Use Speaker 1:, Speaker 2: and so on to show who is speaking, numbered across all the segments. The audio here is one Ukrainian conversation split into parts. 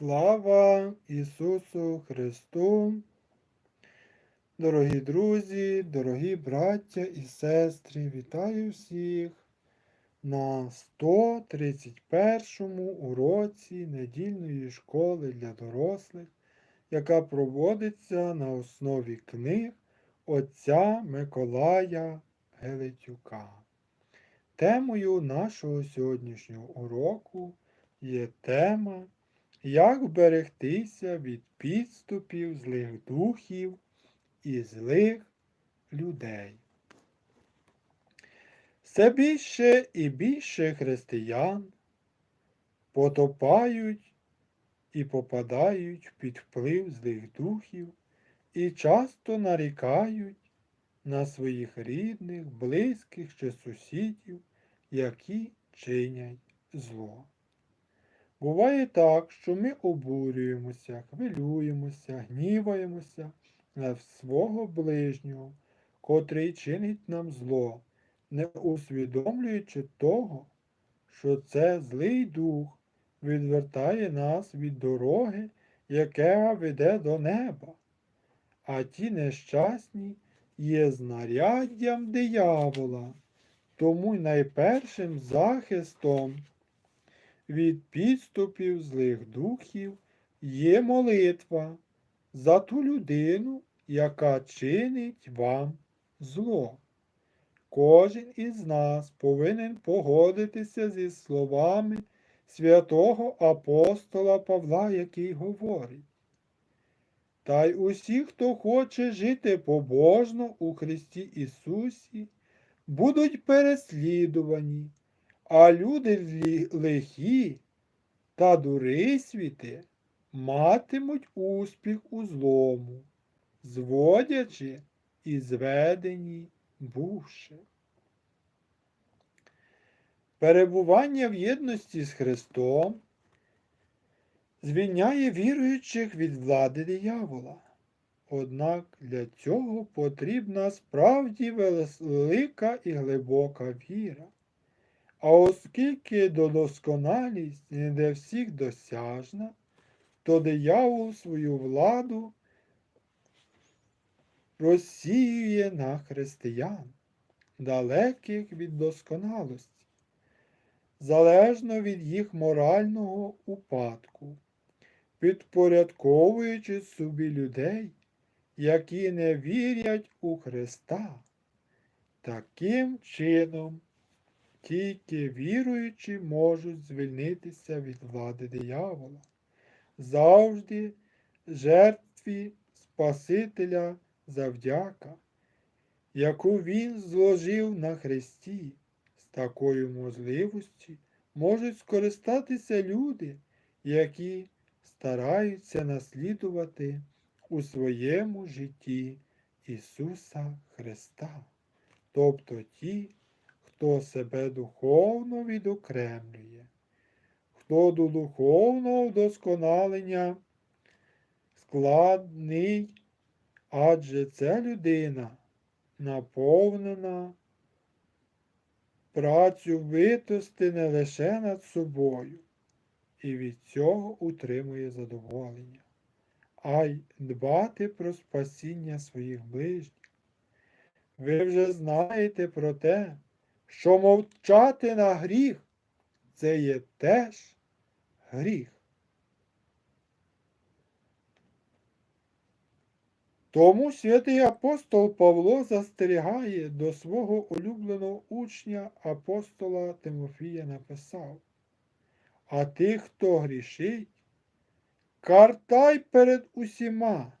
Speaker 1: Слава Ісусу Христу! Дорогі друзі, дорогі браття і сестри, вітаю всіх на 131 уроці недільної школи для дорослих, яка проводиться на основі книг отця Миколая Гелетюка. Темою нашого сьогоднішнього уроку є тема як вберегтися від підступів злих духів і злих людей? Все більше і більше християн потопають і попадають під вплив злих духів і часто нарікають на своїх рідних, близьких чи сусідів, які чинять зло. Буває так, що ми обурюємося, хвилюємося, гніваємося на свого ближнього, котрий чинить нам зло, не усвідомлюючи того, що це злий дух відвертає нас від дороги, яка веде до неба, а ті нещасні є знаряддям диявола, тому найпершим захистом від підступів злих духів є молитва за ту людину, яка чинить вам зло. Кожен із нас повинен погодитися зі словами святого апостола Павла, який говорить. Та й усі, хто хоче жити побожно у Христі Ісусі, будуть переслідувані, а люди лихі та дурисвіти матимуть успіх у злому, зводячи і зведені бувши. Перебування в єдності з Христом звільняє віруючих від влади диявола. Однак для цього потрібна справді велика і глибока віра. А оскільки досконалість не для всіх досяжна, то диявол свою владу розсіює на християн, далеких від досконалості, залежно від їх морального упадку, підпорядковуючи собі людей, які не вірять у Христа. Таким чином, тільки віруючі можуть звільнитися від влади диявола, завжди жертві Спасителя завдяка, яку Він зложив на Христі. З такою можливості можуть скористатися люди, які стараються наслідувати у своєму житті Ісуса Христа, тобто ті, хто себе духовно відокремлює, хто до духовного вдосконалення складний, адже ця людина наповнена працю витости не лише над собою, і від цього утримує задоволення, а й дбати про спасіння своїх ближніх. Ви вже знаєте про те, що мовчати на гріх це є теж гріх. Тому святий апостол Павло застерігає до свого улюбленого учня апостола Тимофія написав, а тих, хто грішить, картай перед усіма,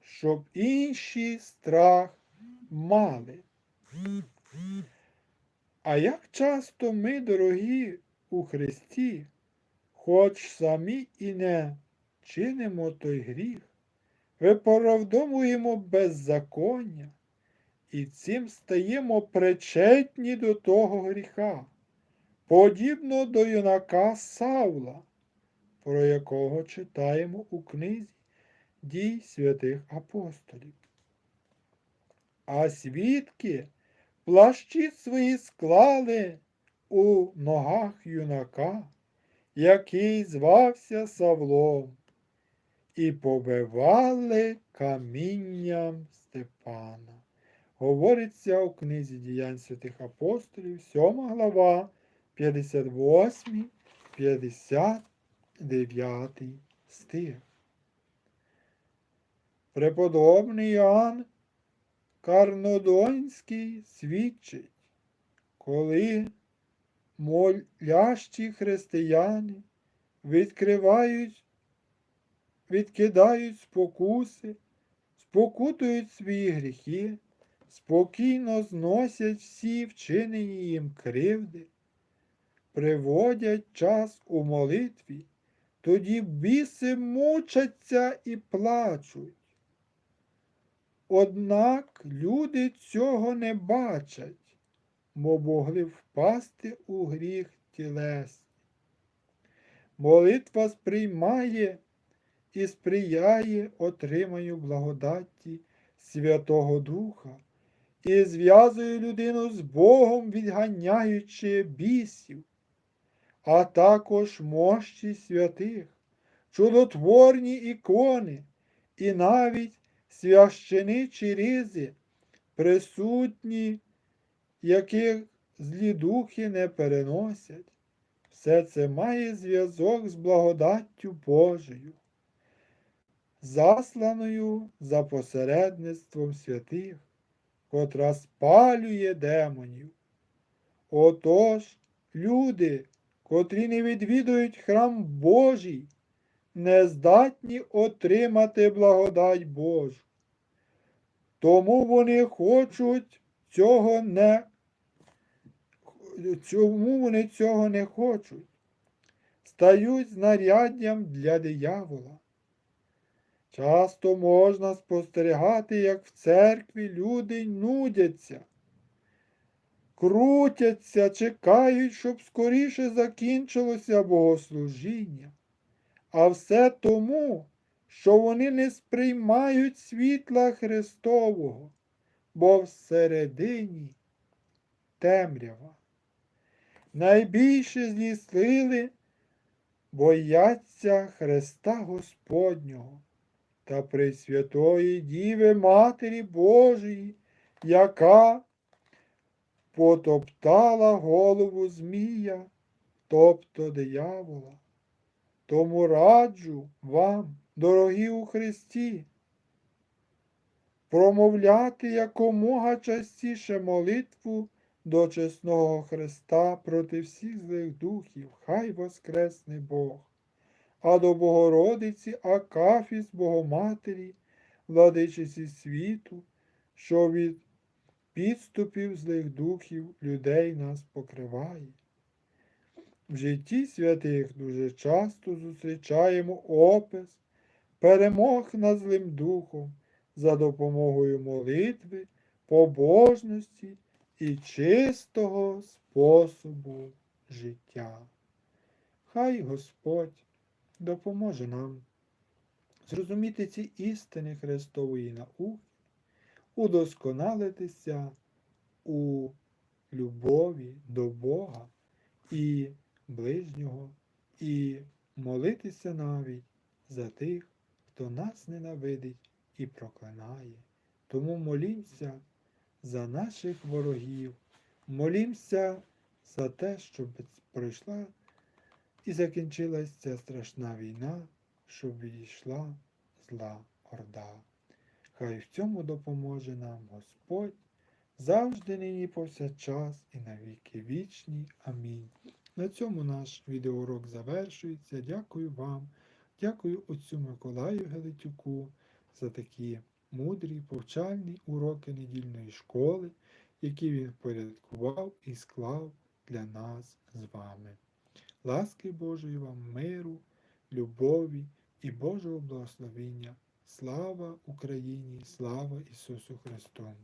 Speaker 1: щоб інші страх мали. А як часто ми, дорогі у Христі, хоч самі і не чинимо той гріх, виправдовуємо беззаконня і цим стаємо причетні до того гріха, подібно до юнака Савла, про якого читаємо у книзі дій святих апостолів. А свідки плащі свої склали у ногах юнака, який звався Савлом, і побивали камінням Степана. Говориться у книзі діянь святих апостолів, 7 глава, 58, 59 стих. Преподобний Іоанн Карнодонський свідчить, коли молящі християни відкривають, відкидають спокуси, спокутують свої гріхи, спокійно зносять всі вчинені їм кривди, приводять час у молитві, тоді біси мучаться і плачуть. Однак люди цього не бачать, бо могли впасти у гріх тілесний. Молитва сприймає і сприяє отриманню благодаті Святого Духа і зв'язує людину з Богом, відганяючи бісів, а також мощі святих, чудотворні ікони і навіть священичі ризи, присутні, яких злі духи не переносять. Все це має зв'язок з благодаттю Божою, засланою за посередництвом святих, котра спалює демонів. Отож, люди, котрі не відвідують храм Божий, не здатні отримати благодать Божу. Тому вони хочуть цього не чому вони цього не хочуть? Стають знаряддям для диявола. Часто можна спостерігати, як в церкві люди нудяться, крутяться, чекають, щоб скоріше закінчилося богослужіння. А все тому, що вони не сприймають світла Христового, бо всередині темрява. Найбільше злі сили бояться Христа Господнього та Пресвятої Діви Матері Божої, яка потоптала голову Змія, тобто диявола. Тому раджу вам, дорогі у Христі, промовляти якомога частіше молитву до чесного Христа проти всіх злих духів, хай воскресне Бог, а до Богородиці Акафіс Богоматері, владичиці світу, що від підступів злих духів людей нас покриває. В житті святих дуже часто зустрічаємо опис перемог над злим духом за допомогою молитви, побожності і чистого способу життя. Хай Господь допоможе нам зрозуміти ці істини Христової науки, удосконалитися у любові до Бога і ближнього, і молитися навіть за тих, хто нас ненавидить і проклинає. Тому молімося за наших ворогів, молімося за те, щоб пройшла і закінчилася ця страшна війна, щоб відійшла зла орда. Хай в цьому допоможе нам Господь завжди нині повсякчас і навіки вічні. Амінь. На цьому наш відеоурок завершується. Дякую вам, дякую отцю Миколаю Гелетюку за такі мудрі, повчальні уроки недільної школи, які він порядкував і склав для нас з вами. Ласки Божої вам, миру, любові і Божого благословення. Слава Україні! Слава Ісусу Христу!